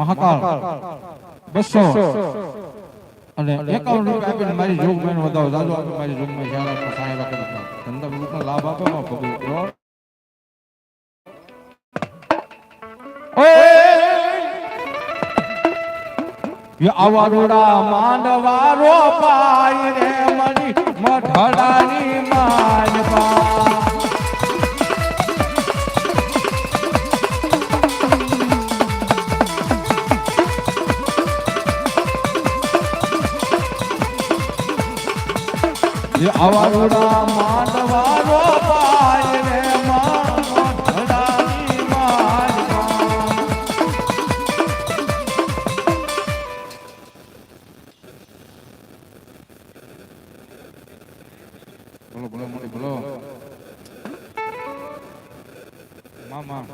મહાકાળ. બસો. અને એકાવન રૂપિયા આપીને મારી જોગ મેન વધાવો. દાદુ આપે મારી જોગમાં શાળા સાહેબ આપે ધંધા ગ્રુપનો લાભ આપે માં ભગવું આવારોડા માંડવારો પાય રે મની મઢડાની એ આવારોડા માંડવારો પાય રે માં મઢડાની માલપા બોલો બોલો મોટી બોલો. મામા.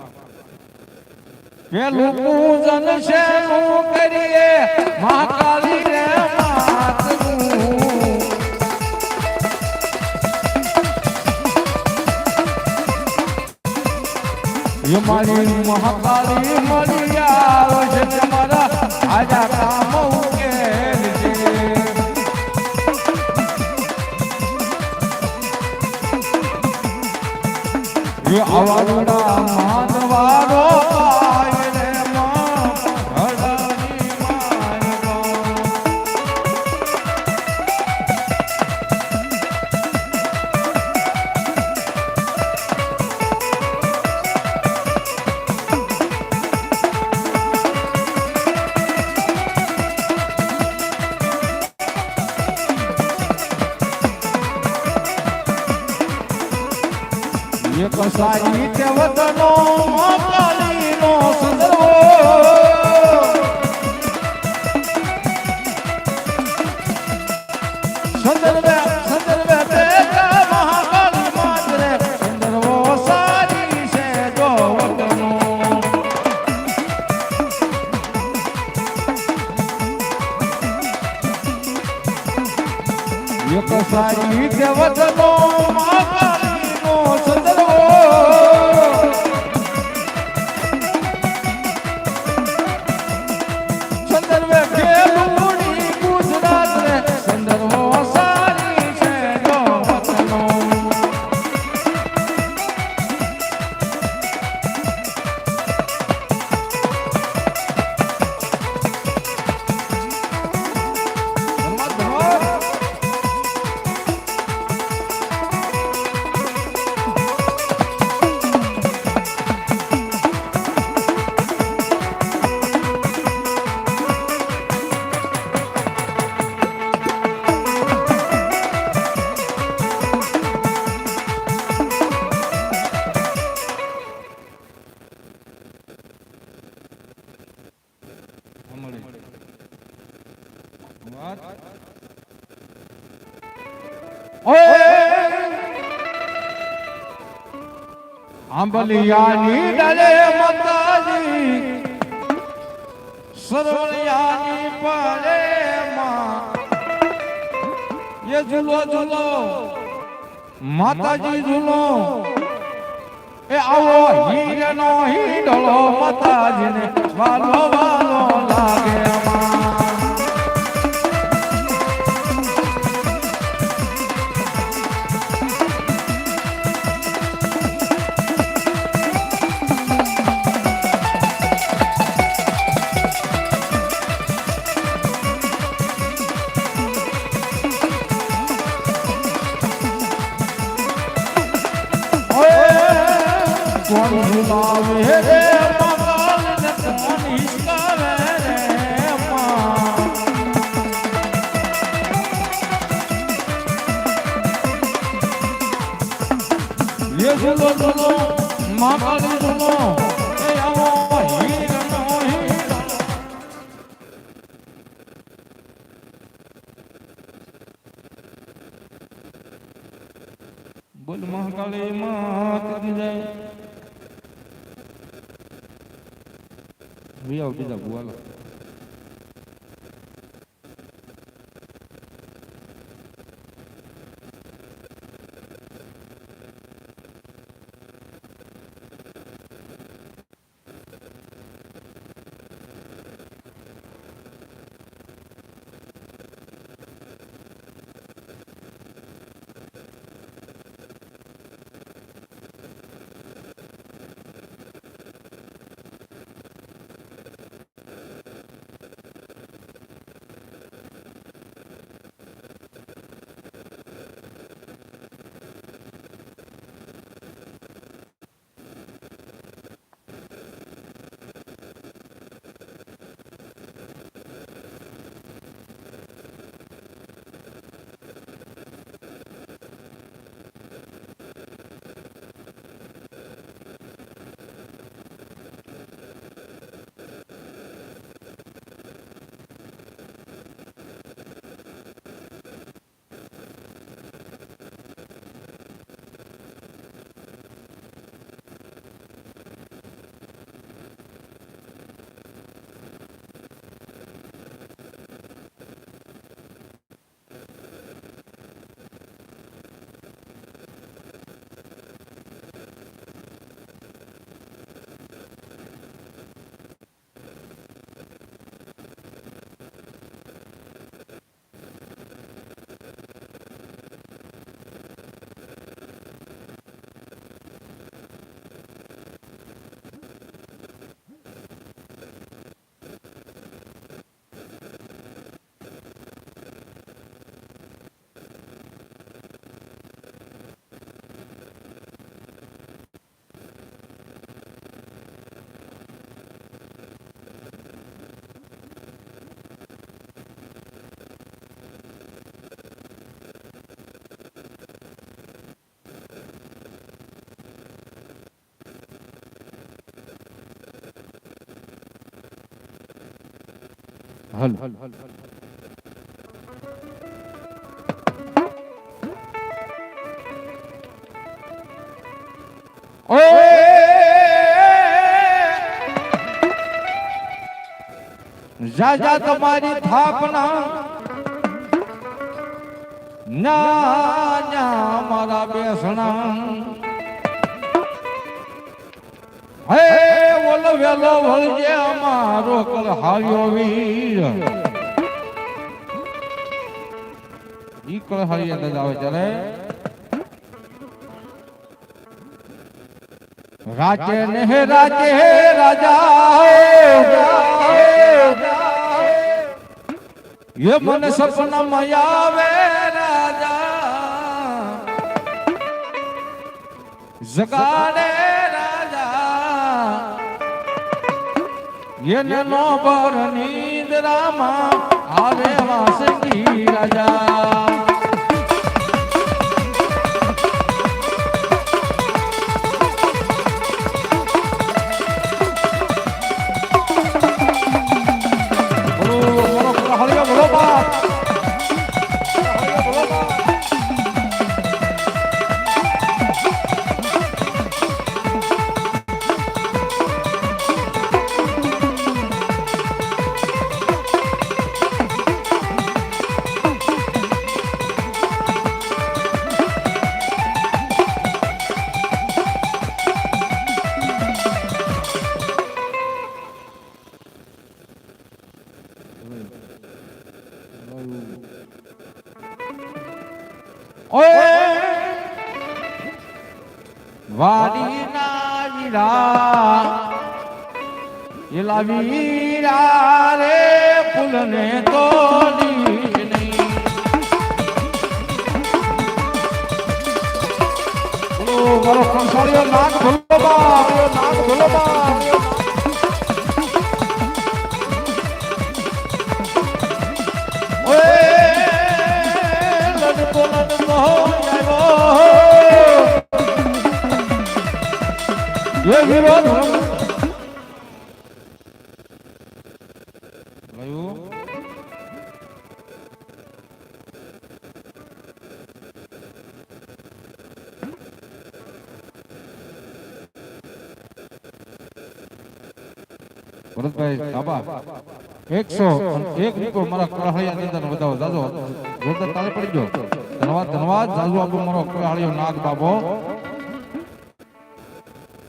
કરીએ? મહાકાળી મારી મહાકાળી મળી આવશે તમારા આજા એક સાહિત્ય વતનો મહાકાળીનો સંદર્ભો સંદર્ભે સંદર્ભે સંદર્ભો સારી છે જો મળે. વાત? આંબલિયાની ડરે મતાજી. સરવળિયાની પારે માં. એ ઝૂલો ઝૂલો. માતાજી ઝૂલો. એ આવો હીરનો હીડળો માતાજીને વાલો વી આવ બીજા ભુવાલો હલ હલ હલ. જા જા તમારી થાપના. ના ના મારા બેસણા. હે! ઓલો વેલો વળજે અમારો કલ હાર્યો વીર ઈ કલ હારી અંદર આવે ત્યારે રાજે ને રાજે રાજા ये मन सपना मयावे राजा जगाने એનો પર નિદ્રામાં આવે વાસંગી રાજા. એલા વીરા રે ફૂલને તોડી મારો કંસારીઓ નાગ ભરતભાઈ કાબા એકસો એક રૂપિયો મારા કળાહળિયા અંદર વધાવો જાજો જોરદાર તાલે પડી ગયો ધન્યવાદ ધન્યવાદ જાજો આપણો મારો કળાહળિયો નાગ બાબો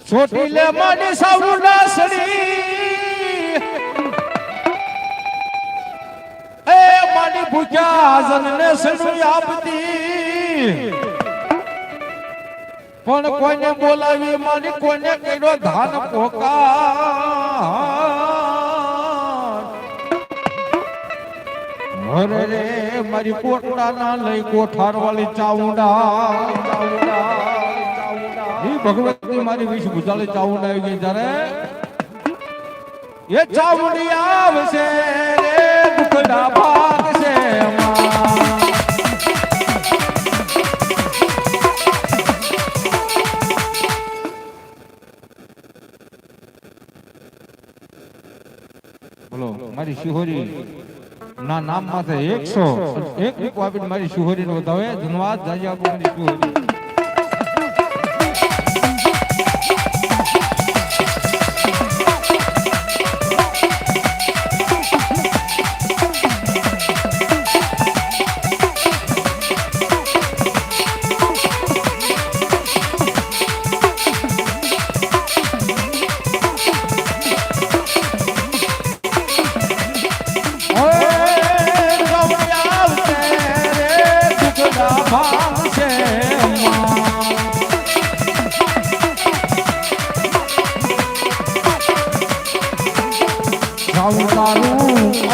છોટી લે માડી સાવરુ નાસડી એ માડી ભૂખ્યા જનને સણું આપતી પણ કોને બોલાવી મારી કોને કર્યો ધાન પોકા અરે રે મારી કોટડા ના લઈ કોઠાર વાળી ચાઉંડા. ઈ ભગવતી મારી વિશ ભૂતાલે ચાઉડા આવી ગઈ જ્યારે? એ ચાઉડી આવશે રે દુખડા શિહોરી. ના નામ માથે એકસો એક રૂપિયો આપીને મારી સુહોરી નો વધાવે. ધન્યવાદ જાજી આપો મારી શિહોરી.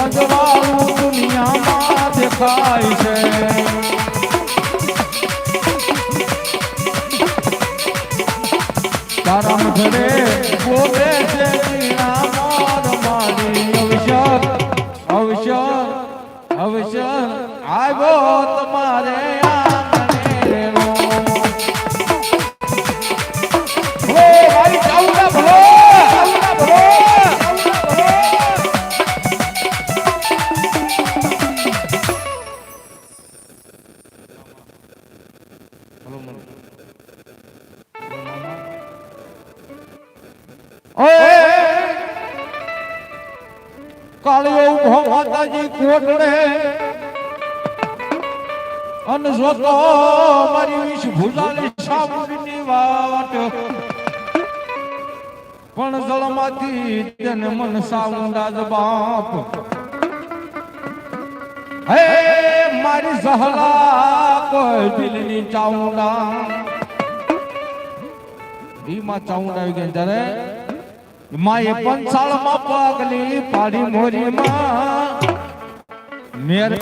અજવાળું દુનિયામાં દેખાય છે. તારા મધરે માતાજી કોટડે અન જોતો મારી વિશ ભૂલાલી સાબુની વાટ પણ જળમાંથી તેને મન સાઉંડા જ બાપ. હે મારી સહલા કોઈ દિલની ચાઉંડા ઈમાં ચાઉંડા આવી ગયા ત્યારે માએ પંચાળમાં પાગલી પાડી મેર Mere